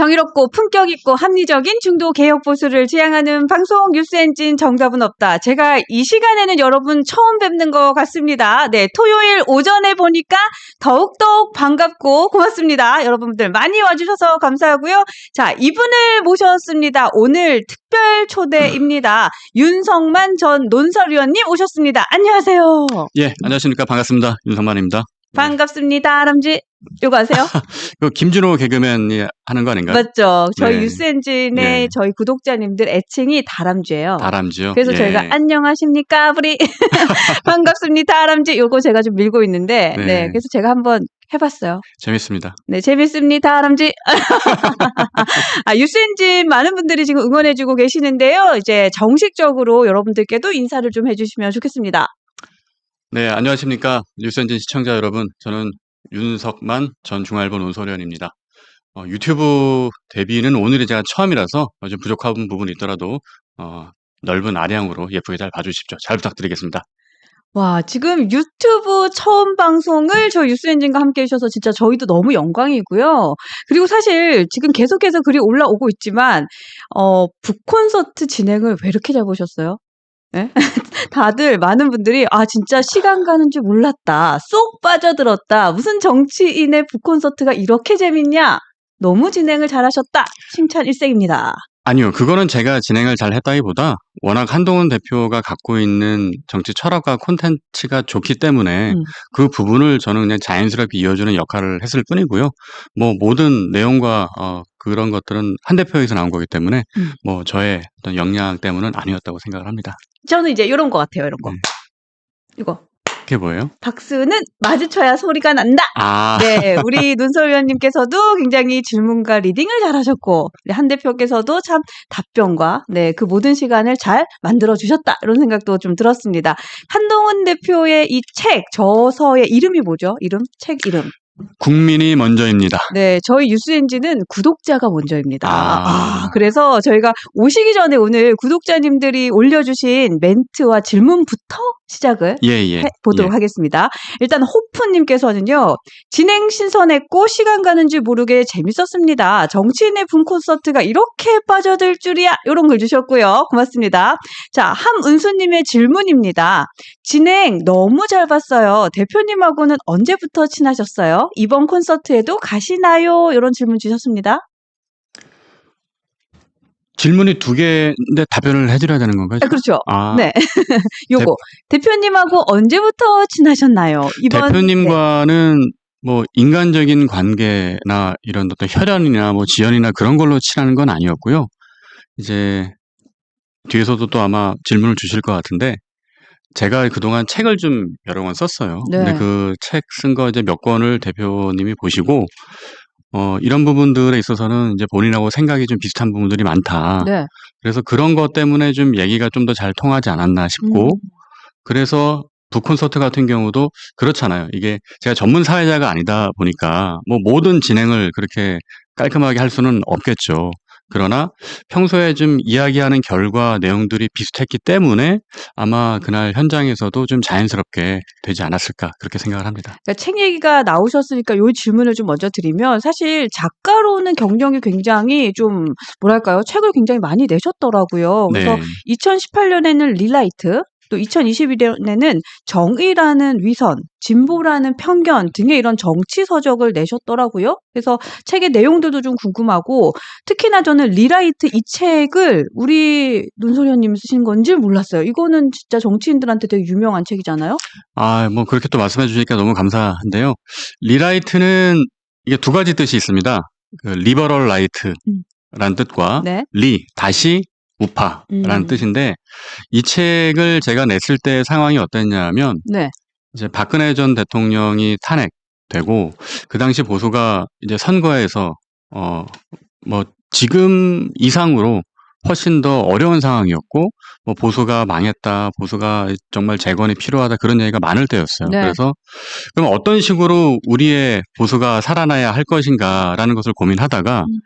정의롭고 품격 있고 합리적인 중도 개혁 보수를 지향하는 방송 뉴스 엔진 정답은 없다. 제가 이 시간에는 여러분 처음 뵙는 것 같습니다. 네, 토요일 오전에 보니까 더욱더욱 반갑고 고맙습니다. 여러분들 많이 와주셔서 감사하고요. 자, 이분을 모셨습니다. 오늘 특별 초대입니다. 윤성만 전 논설위원님 오셨습니다. 안녕하세요. 예, 안녕하십니까. 반갑습니다. 윤성만입니다. 반갑습니다. 아람쥐. 요거 아세요? 그 김준호 개그맨이 하는 거 아닌가요? 맞죠. 저희 네. 뉴스엔진의 네. 저희 구독자님들 애칭이 다람쥐예요. 다람쥐요. 그래서 예. 저희가 안녕하십니까, 우리 반갑습니다, 다람쥐. 요거 제가 좀 밀고 있는데, 네. 네. 그래서 제가 한번 해봤어요. 재밌습니다. 네, 재밌습니다, 다람쥐. 아, 뉴스엔진 많은 분들이 지금 응원해주고 계시는데요. 이제 정식적으로 여러분들께도 인사를 좀 해주시면 좋겠습니다. 네, 안녕하십니까. 뉴스엔진 시청자 여러분. 저는 윤석만 전 중알보 논소련입니다. 어, 유튜브 데뷔는 오늘이 제가 처음이라서 어, 좀 부족한 부분이 있더라도 어, 넓은 아량으로 예쁘게 잘 봐주십시오. 잘 부탁드리겠습니다. 와, 지금 유튜브 처음 방송을 저희 뉴스엔진과 함께 해주셔서 진짜 저희도 너무 영광이고요. 그리고 사실 지금 계속해서 글이 올라오고 있지만, 어, 북콘서트 진행을 왜 이렇게 잘 보셨어요? 네? 다들 많은 분들이 아 진짜 시간 가는 줄 몰랐다. 쏙 빠져들었다. 무슨 정치인의 북콘서트가 이렇게 재밌냐? 너무 진행을 잘하셨다. 칭찬 일색입니다 아니요, 그거는 제가 진행을 잘 했다기보다 워낙 한동훈 대표가 갖고 있는 정치 철학과 콘텐츠가 좋기 때문에 음. 그 부분을 저는 그냥 자연스럽게 이어주는 역할을 했을 뿐이고요. 뭐 모든 내용과 어, 그런 것들은 한 대표에서 나온 거기 때문에 음. 뭐 저의 어떤 역량 때문은 아니었다고 생각을 합니다. 저는 이제 이런 거 같아요 이런 거 네. 이거 그게 뭐예요? 박수는 마주쳐야 소리가 난다. 아, 네, 우리 눈솔위원님께서도 굉장히 질문과 리딩을 잘하셨고 우리 한 대표께서도 참 답변과 네 그 모든 시간을 잘 만들어 주셨다 이런 생각도 좀 들었습니다. 한동훈 대표의 이 책 저서의 이름이 뭐죠? 이름 책 이름. 국민이 먼저입니다. 네, 저희 뉴스엔진은 구독자가 먼저입니다. 아. 아, 그래서 저희가 오시기 전에 오늘 구독자님들이 올려주신 멘트와 질문부터 시작을 예, 예. 해 보도록 예. 하겠습니다. 일단 호프님께서는요, 진행 신선했고 시간 가는 줄 모르게 재밌었습니다. 정치인의 분 콘서트가 이렇게 빠져들 줄이야. 이런 글 주셨고요. 고맙습니다. 자, 함은수님의 질문입니다. 진행 너무 잘 봤어요. 대표님하고는 언제부터 친하셨어요? 이번 콘서트에도 가시나요? 이런 질문 주셨습니다. 질문이 두 개인데 답변을 해드려야 되는 건가요? 아, 그렇죠. 아, 네. 요거. 대 표님하고 언제부터 친하셨나요? 이번 네. 대표님과는 뭐 인간적인 관계나 이런 어떤 혈연이나 뭐 지연이나 그런 걸로 친하는 건 아니었고요. 이제 뒤에서도 또 아마 질문을 주실 것 같은데 제가 그동안 책을 좀 여러 권 썼어요. 네. 근데 그책 쓴 거 이제 몇 권을 대표님이 보시고 어 이런 부분들에 있어서는 이제 본인하고 생각이 좀 비슷한 부분들이 많다. 네. 그래서 그런 것 때문에 좀 얘기가 좀 더 잘 통하지 않았나 싶고 음. 그래서 북콘서트 같은 경우도 그렇잖아요. 이게 제가 전문 사회자가 아니다 보니까 뭐 모든 진행을 그렇게 깔끔하게 할 수는 없겠죠. 그러나 평소에 좀 이야기하는 결과 내용들이 비슷했기 때문에 아마 그날 현장에서도 좀 자연스럽게 되지 않았을까 그렇게 생각을 합니다. 그러니까 책 얘기가 나오셨으니까 요 질문을 좀 먼저 드리면 사실 작가로는 경력이 굉장히 좀 뭐랄까요 책을 굉장히 많이 내셨더라고요. 그래서 네. 2018년에는 리라이트 또 2021년에는 정의라는 위선, 진보라는 편견 등의 이런 정치 서적을 내셨더라고요. 그래서 책의 내용들도 좀 궁금하고 특히나 저는 리라이트 이 책을 우리 눈소련님 쓰신 건지 몰랐어요. 이거는 진짜 정치인들한테 되게 유명한 책이잖아요. 아, 뭐 그렇게 또 말씀해 주시니까 너무 감사한데요. 리라이트는 이게 두 가지 뜻이 있습니다. 그 리버럴 라이트라는 뜻과 네. 리 다시 우파라는 음. 뜻인데 이 책을 제가 냈을 때 상황이 어땠냐면 네. 이제 박근혜 전 대통령이 탄핵되고 그 당시 보수가 이제 선거에서 어 뭐 지금 이상으로 훨씬 더 어려운 상황이었고 뭐 보수가 망했다, 보수가 정말 재건이 필요하다 그런 얘기가 많을 때였어요. 네. 그래서 그럼 어떤 식으로 우리의 보수가 살아나야 할 것인가라는 것을 고민하다가 음.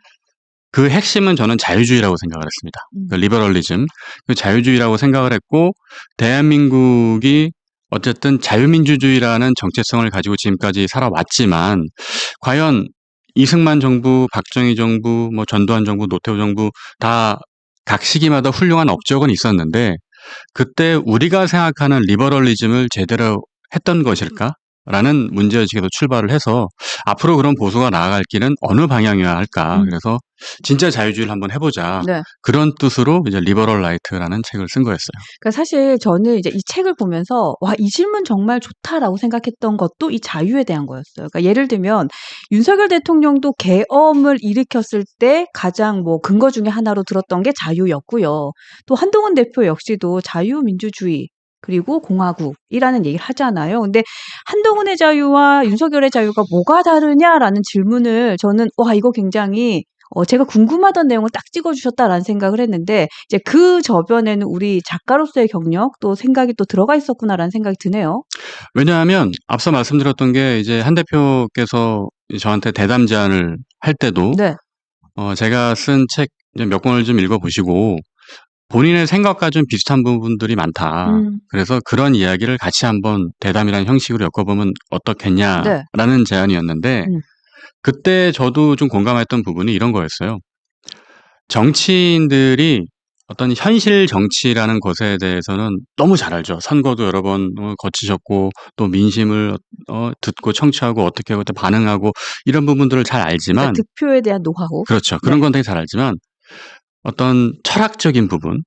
그 핵심은 저는 자유주의라고 생각을 했습니다. 음. 그 리버럴리즘, 그 자유주의라고 생각을 했고 대한민국이 어쨌든 자유민주주의라는 정체성을 가지고 지금까지 살아왔지만 과연 이승만 정부, 박정희 정부, 뭐 전두환 정부, 노태우 정부 다 각 시기마다 훌륭한 업적은 있었는데 그때 우리가 생각하는 리버럴리즘을 제대로 했던 것일까? 라는 문제의식에서 출발을 해서 앞으로 그런 보수가 나아갈 길은 어느 방향이어야 할까? 음. 그래서 진짜 자유주의를 한번 해보자. 네. 그런 뜻으로 이제 리버럴 라이트라는 책을 쓴 거였어요. 그러니까 사실 저는 이제 이 책을 보면서 와, 이 질문 정말 좋다라고 생각했던 것도 이 자유에 대한 거였어요. 그러니까 예를 들면 윤석열 대통령도 계엄을 일으켰을 때 가장 뭐 근거 중에 하나로 들었던 게 자유였고요. 또 한동훈 대표 역시도 자유민주주의 그리고 공화국이라는 얘기를 하잖아요. 근데 한동훈의 자유와 윤석열의 자유가 뭐가 다르냐라는 질문을 저는 와 이거 굉장히 어, 제가 궁금하던 내용을 딱 찍어주셨다라는 생각을 했는데 이제 그 저변에는 우리 작가로서의 경력 또 생각이 또 들어가 있었구나라는 생각이 드네요. 왜냐하면 앞서 말씀드렸던 게 이제 한 대표께서 저한테 대담 제안을 할 때도 네. 어, 제가 쓴 책 몇 권을 좀 읽어보시고 본인의 생각과 좀 비슷한 부분들이 많다. 음, 그래서 그런 이야기를 같이 한번 대담이라는 형식으로 엮어보면 어떻겠냐라는 네. 제안이었는데 음. 그때 저도 좀 공감했던 부분이 이런 거였어요. 정치인들이 어떤 현실 정치라는 것에 대해서는 너무 잘 알죠. 선거도 여러 번 어, 거치셨고 또 민심을 어, 듣고 청취하고 어떻게 또 반응하고 이런 부분들을 잘 그러니까 알지만 득표에 대한 노하우. 그렇죠. 네. 그런 건 되게 잘 알지만 어떤 철학적인 부분,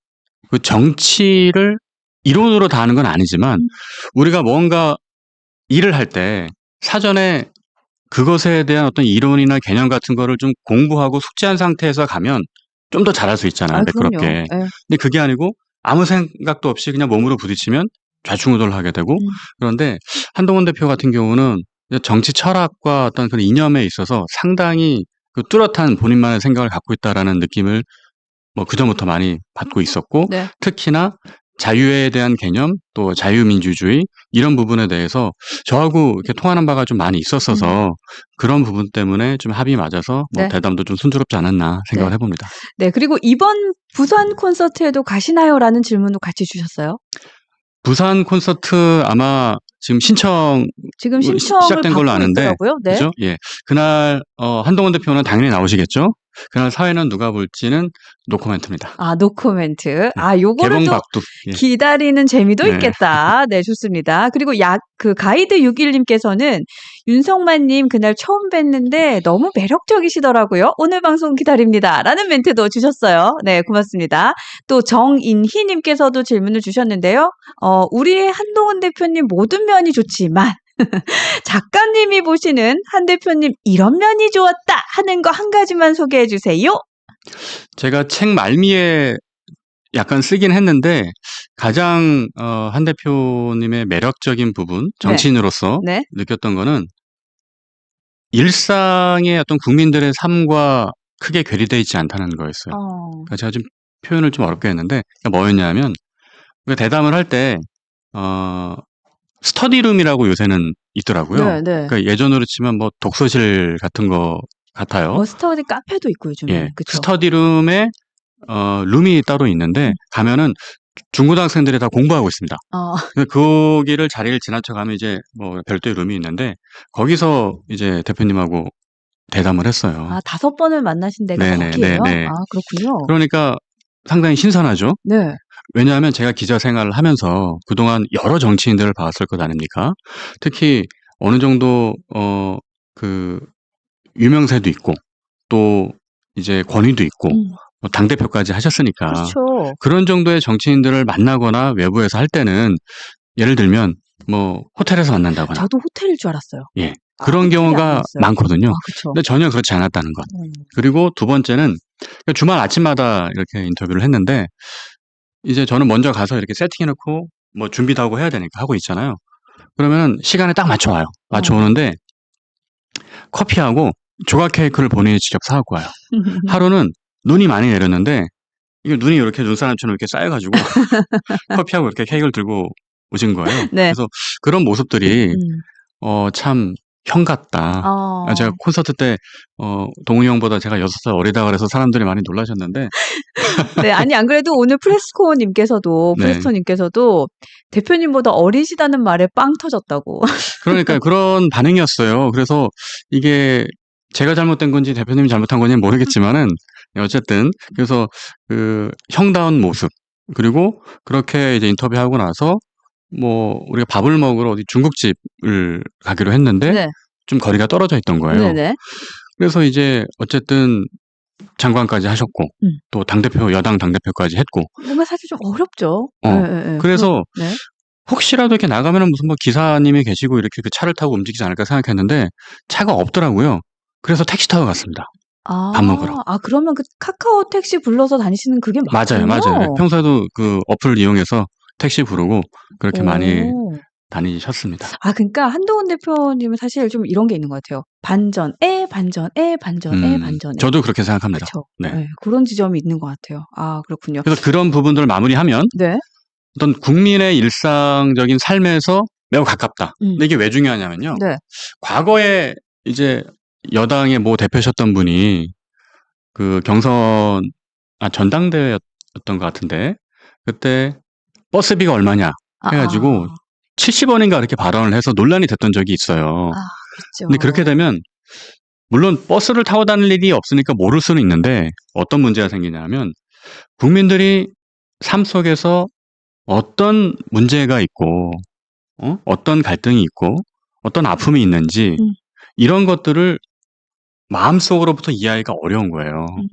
그 정치를 이론으로 다 하는 건 아니지만 음. 우리가 뭔가 일을 할 때 사전에 그것에 대한 어떤 이론이나 개념 같은 거를 좀 공부하고 숙지한 상태에서 가면 좀 더 잘할 수 있잖아요. 아, 그럼요. 매끄럽게. 예. 근데 그게 아니고 아무 생각도 없이 그냥 몸으로 부딪히면 좌충우돌하게 되고 음. 그런데 한동훈 대표 같은 경우는 정치 철학과 어떤 그런 이념에 있어서 상당히 그 뚜렷한 본인만의 생각을 갖고 있다라는 느낌을 뭐 그전부터 많이 받고 있었고 네. 특히나 자유에 대한 개념 또 자유민주주의 이런 부분에 대해서 저하고 이렇게 통하는 바가 좀 많이 있었어서 그런 부분 때문에 좀 합이 맞아서 뭐 네. 대담도 좀 순조롭지 않았나 생각을 네. 해봅니다. 네. 그리고 이번 부산 콘서트에도 가시나요?라는 질문도 같이 주셨어요. 부산 콘서트 아마 지금 신청 지금 시- 신청을 시작된 걸로 아는데, 있더라고요. 네. 그죠? 예. 그날 어, 한동훈 대표는 당연히 나오시겠죠. 그날 사회는 누가 볼지는 노코멘트입니다. 아, 노코멘트. 아, 요거를 개봉 또. 예. 기다리는 재미도 네. 있겠다. 네, 좋습니다. 그리고 약, 그 가이드 61님께서는 윤성만 님 그날 처음 뵀는데 너무 매력적이시더라고요. 오늘 방송 기다립니다. 라는 멘트도 주셨어요. 네, 고맙습니다. 또 정인희 님께서도 질문을 주셨는데요. 어, 우리의 한동훈 대표님 모든 면이 좋지만, 작가님이 보시는 한 대표님 이런 면이 좋았다 하는 거 한 가지만 소개해 주세요. 제가 책 말미에 약간 쓰긴 했는데 가장 어, 한 대표님의 매력적인 부분 정치인으로서 네. 느꼈던 거는 일상의 어떤 국민들의 삶과 크게 괴리되어 있지 않다는 거였어요. 어, 그러니까 제가 좀 표현을 좀 어렵게 했는데 그러니까 뭐였냐면 대담을 할때 어, 스터디룸이라고 요새는 있더라고요. 네, 네. 그러니까 예전으로 치면 뭐 독서실 같은 거 같아요. 뭐 스터디 카페도 있고 요즘에. 예, 그쵸? 스터디룸에 어, 룸이 따로 있는데 가면은 중고등학생들이 다 공부하고 있습니다. 어, 거기를 자리를 지나쳐 가면 이제 뭐 별도의 룸이 있는데 거기서 이제 대표님하고 대담을 했어요. 아, 다섯 번을 만나신 데가 네네, 거기예요? 네네. 아, 그렇군요. 그러니까 상당히 신선하죠. 네. 왜냐하면 제가 기자 생활을 하면서 그동안 여러 정치인들을 봤을 것 아닙니까? 특히 어느 정도 어 그 유명세도 있고 또 이제 권위도 있고 음, 뭐 당대표까지 하셨으니까 그렇죠. 그런 정도의 정치인들을 만나거나 외부에서 할 때는 예를 들면 뭐 호텔에서 만난다거나 저도 호텔일 줄 알았어요. 예. 아, 그런 호텔이 경우가. 많거든요. 아, 그렇죠. 근데 전혀 그렇지 않았다는 것. 음, 그리고 두 번째는 주말 아침마다 이렇게 인터뷰를 했는데 이제 저는 먼저 가서 이렇게 세팅해 놓고 뭐 준비도 하고 해야 되니까 하고 있잖아요. 그러면 시간에 딱 맞춰 와요. 맞춰 어. 오는데 커피하고 조각 케이크를 본인이 직접 사 갖고 와요. 하루는 눈이 많이 내렸는데 이게 눈이 이렇게 눈사람처럼 이렇게 쌓여 가지고 커피하고 이렇게 케이크를 들고 오신 거예요. 네. 그래서 그런 모습들이 음, 어, 참 형 같다. 어, 아, 제가 콘서트 때, 어, 동훈이 형보다 제가 여섯 살 어리다 그래서 사람들이 많이 놀라셨는데, 네, 아니, 안 그래도 오늘 프레스코 님께서도, 네. 프레스토 님께서도 대표님보다 어리시다는 말에 빵 터졌다고. 그러니까 그런 반응이었어요. 그래서 이게 제가 잘못된 건지 대표님이 잘못한 건지 모르겠지만은 어쨌든 그래서 그 형다운 모습 그리고 그렇게 이제 인터뷰하고 나서 뭐 우리가 밥을 먹으러 어디 중국집을 가기로 했는데 네. 좀 거리가 떨어져 있던 거예요. 네네. 그래서 이제 어쨌든 장관까지 하셨고 음. 또 당대표 여당 당대표까지 했고 뭔가 사실 좀 어렵죠. 어, 네, 네, 네. 그래서 네. 혹시라도 이렇게 나가면은 무슨 뭐 기사님이 계시고 이렇게 그 차를 타고 움직이지 않을까 생각했는데 차가 없더라고요. 그래서 택시 타고 갔습니다. 아, 밥 먹으러. 아, 그러면 그 카카오 택시 불러서 다니시는 그게 맞아요, 맞군요. 맞아요. 평소에도 그 어플을 이용해서 택시 부르고 그렇게 많이 오. 다니셨습니다. 아, 그러니까 한동훈 대표님은 사실 좀 이런 게 있는 것 같아요. 반전에 반전에 반전에 음, 반전에. 저도 그렇게 생각합니다. 그렇죠. 네. 네, 그런 지점이 있는 것 같아요. 아, 그렇군요. 그래서 그런 부분들을 마무리하면 네. 어떤 국민의 일상적인 삶에서 매우 가깝다. 음. 근데 이게 왜 중요하냐면요. 네. 과거에 이제 여당의 모 대표셨던 분이 그 경선 아 전당대회였던 것 같은데 그때 버스비가 얼마냐 아, 해가지고 아, 70원인가 이렇게 발언을 해서 논란이 됐던 적이 있어요. 아, 그렇죠. 근데 그렇게 되면 물론 버스를 타고 다닐 일이 없으니까 모를 수는 있는데 어떤 문제가 생기냐면 국민들이 삶 속에서 어떤 문제가 있고 어? 어떤 갈등이 있고 어떤 아픔이 있는지 음. 이런 것들을 마음속으로부터 이해하기가 어려운 거예요. 음.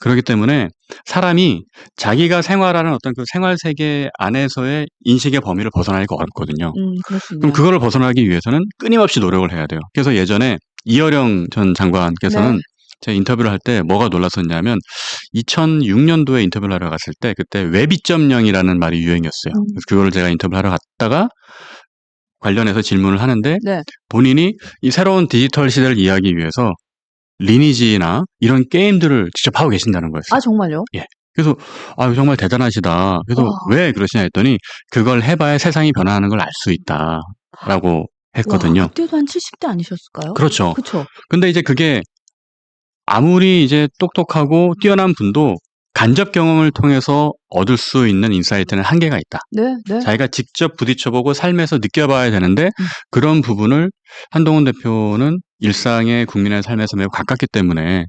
그렇기 때문에 사람이 자기가 생활하는 어떤 그 생활 세계 안에서의 인식의 범위를 벗어나기가 어렵거든요. 음. 그럼 그거를 벗어나기 위해서는 끊임없이 노력을 해야 돼요. 그래서 예전에 이어령 전 장관께서는 네. 제가 인터뷰를 할 때 뭐가 놀랐었냐면 2006년도에 인터뷰를 하러 갔을 때 그때 웹 2.0이라는 말이 유행이었어요. 음. 그래서 그거를 제가 인터뷰를 하러 갔다가 관련해서 질문을 하는데 네. 본인이 이 새로운 디지털 시대를 이해하기 위해서 리니지나 이런 게임들을 직접 하고 계신다는 거였어요. 아, 정말요? 그래서 아 정말 대단하시다. 그래서 와. 왜 그러시냐 했더니 그걸 해봐야 세상이 변화하는 걸 알 수 있다라고 했거든요. 와, 그때도 한 70대 아니셨을까요? 그렇죠. 그렇죠. 근데 이제 그게 아무리 이제 똑똑하고 뛰어난 분도 간접 경험을 통해서 얻을 수 있는 인사이트는 한계가 있다. 네, 네. 자기가 직접 부딪혀보고 삶에서 느껴봐야 되는데 음. 그런 부분을 한동훈 대표는 일상의 국민의 삶에서 매우 가깝기 때문에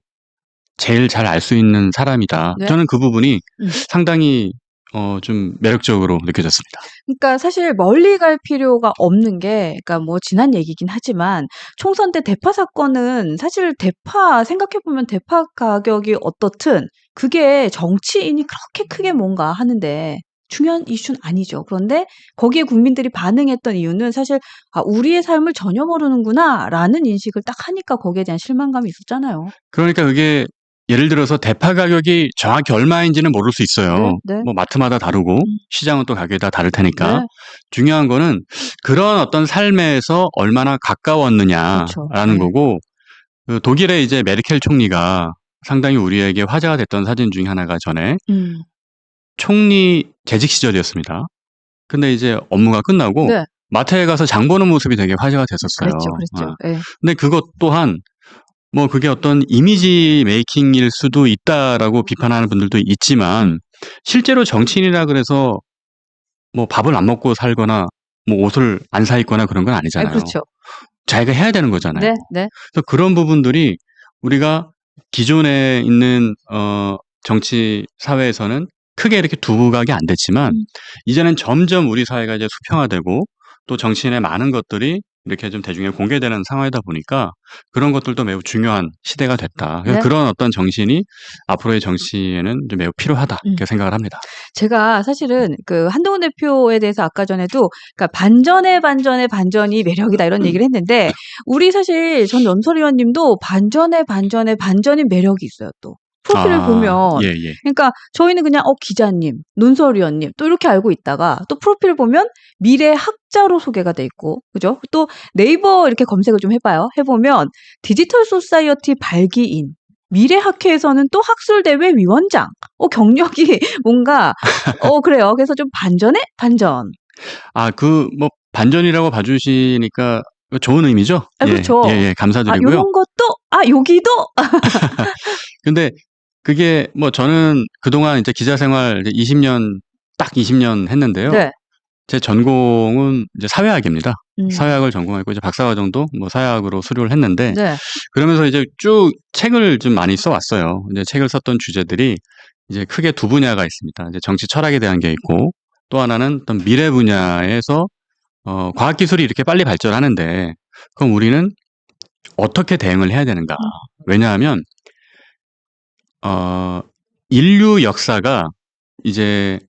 제일 잘 알 수 있는 사람이다. 네. 저는 그 부분이 음. 상당히 어, 좀 매력적으로 느껴졌습니다. 그러니까 사실 멀리 갈 필요가 없는 게, 그러니까 뭐 지난 얘기긴 하지만 총선 때 대파 사건은 사실 대파 생각해 보면 대파 가격이 어떻든 그게 정치인이 그렇게 크게 뭔가 하는데 중요한 이슈는 아니죠. 그런데 거기에 국민들이 반응했던 이유는 사실 아 우리의 삶을 전혀 모르는구나라는 인식을 딱 하니까 거기에 대한 실망감이 있었잖아요. 그러니까 그게 예를 들어서 대파 가격이 정확히 얼마인지는 모를 수 있어요. 네, 네. 뭐 마트마다 다르고 시장은 또 가격이 다 다를 테니까 네. 중요한 거는 그런 어떤 삶에서 얼마나 가까웠느냐라는 그렇죠. 네. 거고 그 독일의 이제 메르켈 총리가 상당히 우리에게 화제가 됐던 사진 중에 하나가 전에 음. 총리 재직 시절이었습니다. 근데 이제 업무가 끝나고 네. 마트에 가서 장 보는 모습이 되게 화제가 됐었어요. 그랬죠. 어. 예. 근데 그것 또한 뭐 그게 어떤 이미지 메이킹일 수도 있다라고 비판하는 분들도 있지만 실제로 정치인이라 그래서 뭐 밥을 안 먹고 살거나 뭐 옷을 안 사 입거나 그런 건 아, 아니잖아요. 그렇죠. 자기가 해야 되는 거잖아요. 네, 네. 그래서 그런 부분들이 우리가 기존에 있는 어 정치 사회에서는 크게 이렇게 두각이 안 됐지만 음. 이제는 점점 우리 사회가 이제 수평화되고 또 정치인의 많은 것들이 이렇게 좀 대중에 공개되는 상황이다 보니까 그런 것들도 매우 중요한 시대가 됐다. 네. 그런 어떤 정신이 앞으로의 정치에는 좀 매우 필요하다 이렇게 음. 생각을 합니다. 제가 사실은 그 한동훈 대표에 대해서 아까 전에도 그러니까 반전의 반전의 반전이 매력이다 이런 얘기를 했는데 우리 사실 전 연설 위원님도 반전의 반전의 반전이 매력이 있어요 또 프로필을 아, 보면 예, 예. 그러니까 저희는 그냥 어 기자님, 논설위원님 또 이렇게 알고 있다가 또 프로필 보면 미래 학자로 소개가 돼 있고 그죠? 또 네이버 이렇게 검색을 좀 해봐요. 해보면 디지털 소사이어티 발기인 미래학회에서는 또 학술대회 위원장. 어 경력이 뭔가 어 그래요. 그래서 좀 반전에 반전. 아, 그 뭐 반전이라고 봐주시니까 좋은 의미죠? 아, 예, 그렇죠. 예, 예, 아 감사드리고요. 요런 것도 아 여기도 근데 그게 뭐 저는 그동안 이제 기자 생활 이제 20년 딱 20년 했는데요. 네. 제 전공은 이제 사회학입니다. 음. 사회학을 전공했고 이제 박사과정도 뭐 사회학으로 수료를 했는데 네. 그러면서 이제 쭉 책을 좀 많이 써왔어요. 이제 책을 썼던 주제들이 이제 크게 두 분야가 있습니다. 이제 정치 철학에 대한 게 있고 또 하나는 어떤 미래 분야에서 어, 과학 기술이 이렇게 빨리 발전하는데 그럼 우리는 어떻게 대응을 해야 되는가? 왜냐하면 어, 인류 역사가 이제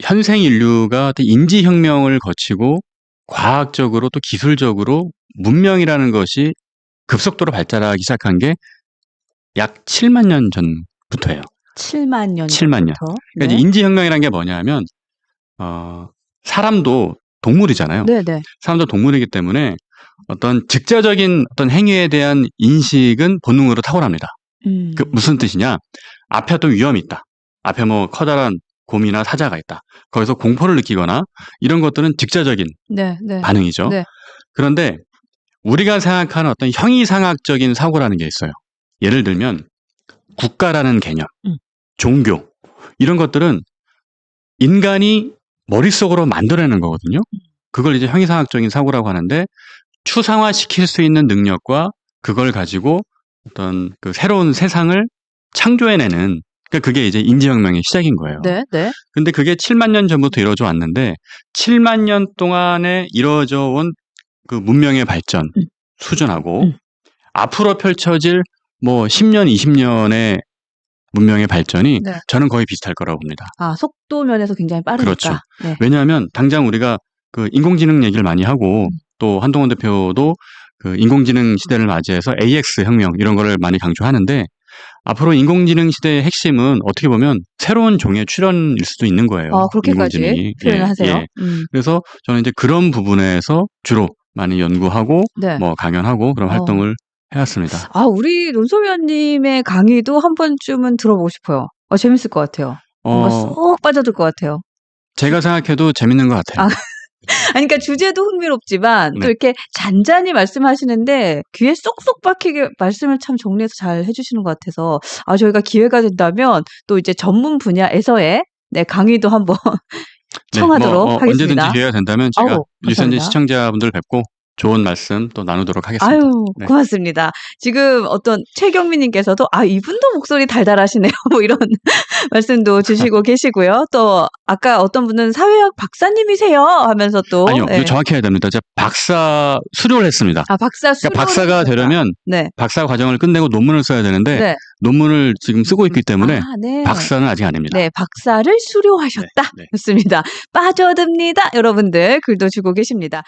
현생 인류가 어떤 인지 혁명을 거치고 과학적으로 또 기술적으로 문명이라는 것이 급속도로 발달하기 시작한 게 약 7만 년 전부터예요. 7만 년 7만 년. 전부터. 그러니까 네. 이제 인지 혁명이라는 게 뭐냐면 어, 사람도 동물이잖아요. 네, 네. 사람도 동물이기 때문에 어떤 직접적인 어떤 행위에 대한 인식은 본능으로 탁월합니다. 음. 그 무슨 뜻이냐? 앞에 어떤 위험이 있다. 앞에 뭐 커다란 곰이나 사자가 있다. 거기서 공포를 느끼거나 이런 것들은 직접적인 네, 네. 반응이죠. 네. 그런데 우리가 생각하는 어떤 형이상학적인 사고라는 게 있어요. 예를 들면 국가라는 개념, 음. 종교 이런 것들은 인간이 머릿속으로 만들어내는 거거든요. 그걸 이제 형이상학적인 사고라고 하는데 추상화시킬 수 있는 능력과 그걸 가지고 어떤 그 새로운 세상을 창조해내는 그러니까 그게 이제 인지혁명의 시작인 거예요. 네, 네. 근데 그게 7만 년 전부터 이루어져 왔는데 7만 년 동안에 이루어져 온 그 문명의 발전 음. 수준하고 음. 앞으로 펼쳐질 뭐 10년, 20년의 문명의 발전이 네. 저는 거의 비슷할 거라고 봅니다. 아, 속도 면에서 굉장히 빠르니까. 그렇죠. 네. 왜냐하면 당장 우리가 그 인공지능 얘기를 많이 하고 음. 또 한동훈 대표도 그 인공지능 시대를 맞이해서 AX 혁명 이런 거를 많이 강조하는데 앞으로 인공지능 시대의 핵심은 어떻게 보면 새로운 종의 출현일 수도 있는 거예요. 아, 그렇게까지. 표현을 예, 하세요. 예. 음. 그래서 저는 이제 그런 부분에서 주로 많이 연구하고 네. 뭐 강연하고 그런 어. 활동을 해왔습니다. 아, 우리 논소위원님의 강의도 한 번쯤은 들어보고 싶어요. 어, 재밌을 것 같아요. 뭔가 어, 쏙 빠져들 것 같아요. 제가 생각해도 재밌는 것 같아요. 아, 아니, 그러니까 주제도 흥미롭지만 또 네. 이렇게 잔잔히 말씀하시는데 귀에 쏙쏙 박히게 말씀을 참 정리해서 잘 해주시는 것 같아서 아 저희가 기회가 된다면 또 이제 전문 분야에서의 네, 강의도 한번 네, 청하도록 뭐, 어, 하겠습니다. 언제든지 기회가 된다면 제가 아우, 감사합니다. 시청자분들 뵙고 좋은 말씀 또 나누도록 하겠습니다. 아유, 네. 고맙습니다. 지금 어떤 최경민님께서도, 아, 이분도 목소리 달달하시네요. 뭐 이런 말씀도 주시고 계시고요. 또, 아까 어떤 분은 사회학 박사님이세요? 하면서 또. 아니요, 네. 이거 정확히 해야 됩니다. 제가 박사 수료를 했습니다. 아, 박사 수 그러니까 박사가 되려면 네. 박사 과정을 끝내고 논문을 써야 되는데 네. 논문을 지금 쓰고 있기 때문에 아, 네. 박사는 아직 아닙니다. 네, 박사를 수료하셨다. 네, 네. 좋습니다. 빠져듭니다. 여러분들 글도 주고 계십니다.